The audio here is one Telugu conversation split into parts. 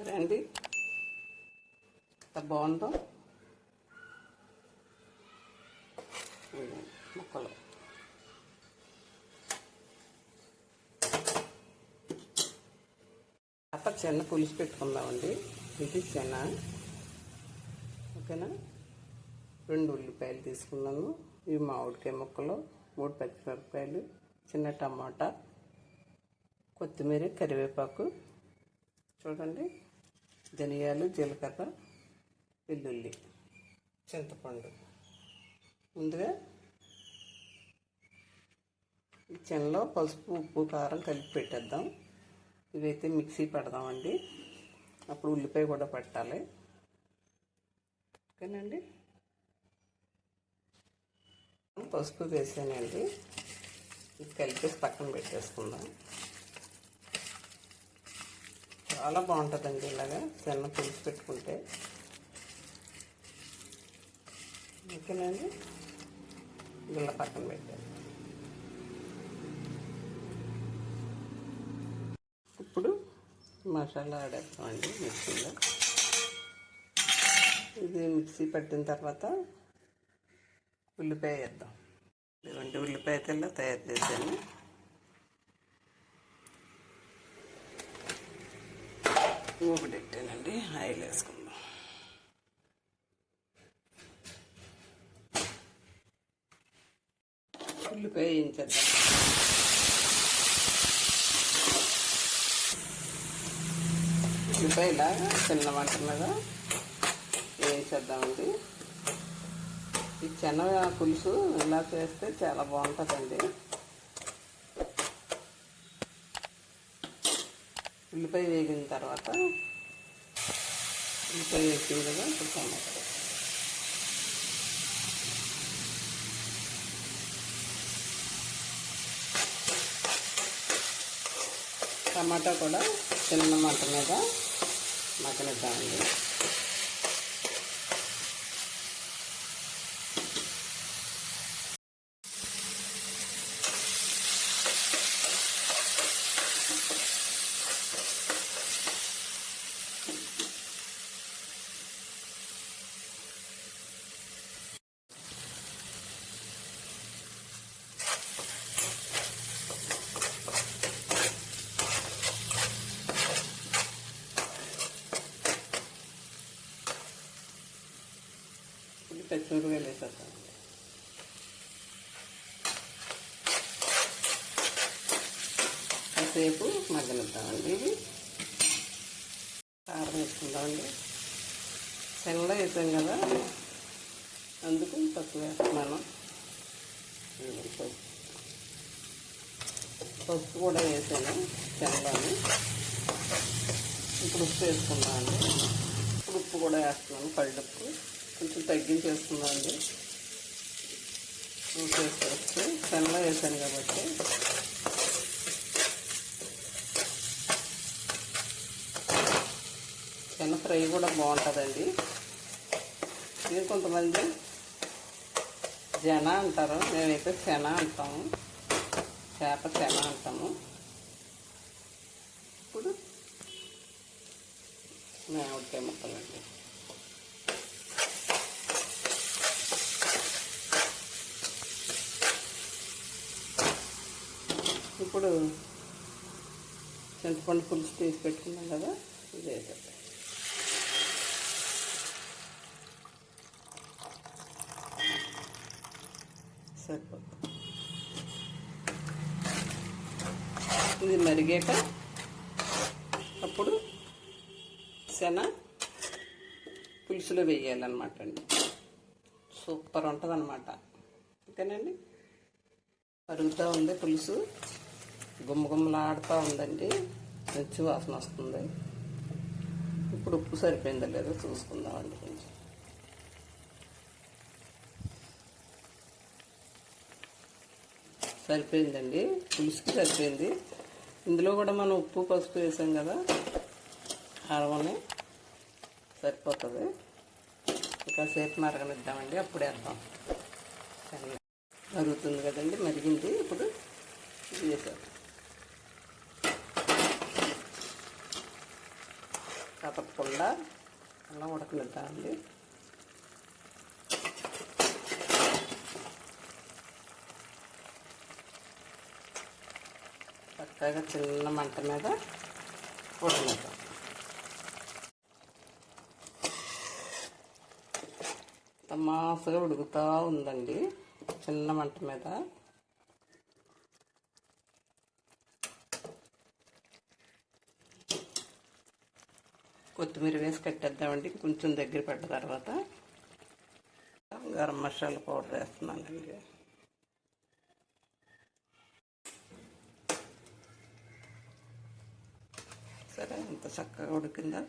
సరే అండి. ఎంత బాగుందో. ముక్కలు. అప్ప చిన్న పులుసు పెట్టుకుందామండి. ఇది చిన్న. ఓకేనా? రెండు ఉల్లిపాయలు తీసుకున్నాను ఇవి మామిడికాయ ముక్కలు మూడు పచ్చిమిరపకాయలు చిన్న టమాటా కొత్తిమీర కరివేపాకు. చూడండి. ధనియాలు జీలకర్ర వెల్లుల్లి చింతపండు. ముందుగా ఈ చెనలో పసుపు ఉప్పు కారం కలిపి పెట్టేద్దాం. ఇవైతే మిక్సీ పెడదామండి. అప్పుడు ఉల్లిపాయ కూడా పెట్టాలి. ఓకేనండి? పసుపు వేసానండి. ఇది కలిపేసి పక్కన పెట్టేసుకుందాం. చాలా బాగుంటుందండి ఇలాగా. చిన్న పులుసు పెట్టుకుంటే. ఓకేనండి? ఇలా పక్కన పెట్టాను ఇప్పుడు మసాలా ఆడేస్తామండి మిక్సీలో. ఇది మిక్సీ పట్టిన తర్వాత ఉల్లిపాయ వేద్దాం. ఇటువంటి ఉల్లిపాయ తెల్ల తయారు చేశాను. ఒకటి పెట్టానండి. ఆయిల్ వేసుకుందాం. ఉల్లిపాయ వేయించేద్దాం ఉల్లిపాయ ఇలా చిన్న వంట మీద వేయించేద్దామండి ఈ చిన్న పులుసు ఇలా చేస్తే చాలా బాగుంటుందండి. ఉల్లిపాయ వేగిన తర్వాత ఉల్లిపాయ వేసింది కదా ఇప్పుడు టమాటా టమాటా కూడా చిన్న మంట మీద మగ్గనిద్దామండి. పచ్చిమిరపకాయలు వేసేద్దాం కాసేపు మగ్గనిద్దామండి. ఇవి కారం వేసుకుందామండి. శనగలో వేసాం కదా అందుకు పప్పు వేస్తున్నాను. పప్పు. పప్పు కూడా వేసాను శనగలోని ఇప్పుడు ఉప్పు వేసుకుందామండి. ఇప్పుడు ఉప్పు కూడా వేస్తున్నాను కళ్ళుప్పు. కొంచెం తగ్గించేస్తున్నానండి. అండి వేసుకోవచ్చు శనగలో వేసాను కాబట్టి. చిన్న ఫ్రై కూడా బాగుంటుందండి. ఇది కొంతమంది జన అంటారు మేమైతే శన అంటాము. చేప శన అంటాము. ఇప్పుడు మేము మామిడికాయ ముక్కలండి. ఇప్పుడు చింతపండు పులుసు తీసి పెట్టుకున్నాం కదా ఇది సరిపోతుంది. ఇది మరిగాక అప్పుడు శన పులుసులో వేయాలన్నమాట అండి. సూపర్ ఉంటుంది అనమాట ఓకేనండి? మరుగుతూ ఉంది పులుసు. గుమ్మగుమ్మలాడుతూ ఉందండి. మంచి వాసన వస్తుంది. ఇప్పుడు ఉప్పు సరిపోయిందో లేదో చూసుకుందామండి కొంచెం. సరిపోయిందండి. పులుసుకి సరిపోయింది. ఇందులో కూడా మనం ఉప్పు పసుపు వేసాం కదా. కారమని సరిపోతుంది. ఇంకా సేపు మరగనిద్దామండి. అప్పుడు వేద్దాం. మరుగుతుంది కదండి. మరిగింది. ఇప్పుడు ఇది తప్పకుండా. అలా ఉడకనిద్దామండి చక్కగా చిన్న మంట మీద ఉడకనిద్దాం. తమాసగా ఉడుకుతూ ఉందండి. చిన్న మంట మీద. కొత్తిమీర వేసి కట్టేద్దామండి. కొంచెం దగ్గర పడ్డ తర్వాత గరం మసాలా పౌడర్ వేస్తున్నానండి సరే ఎంత చక్కగా ఉడికిందా.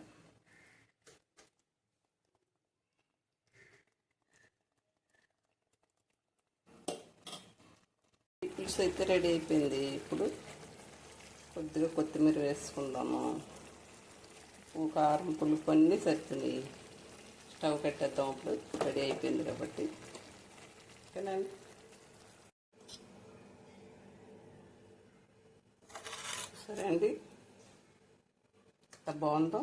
పులుసు అయితే రెడీ అయిపోయింది. ఇప్పుడు కొద్దిగా కొత్తిమీర వేసుకుందాము. ఉప్పు కారం పులుపు అన్నీ సరిపోయినాయి స్టవ్ కట్టేద్దాం అప్పుడు రెడీ అయిపోయింది కాబట్టి. ఓకేనండి సరే అండి. ఎంత బాగుందో.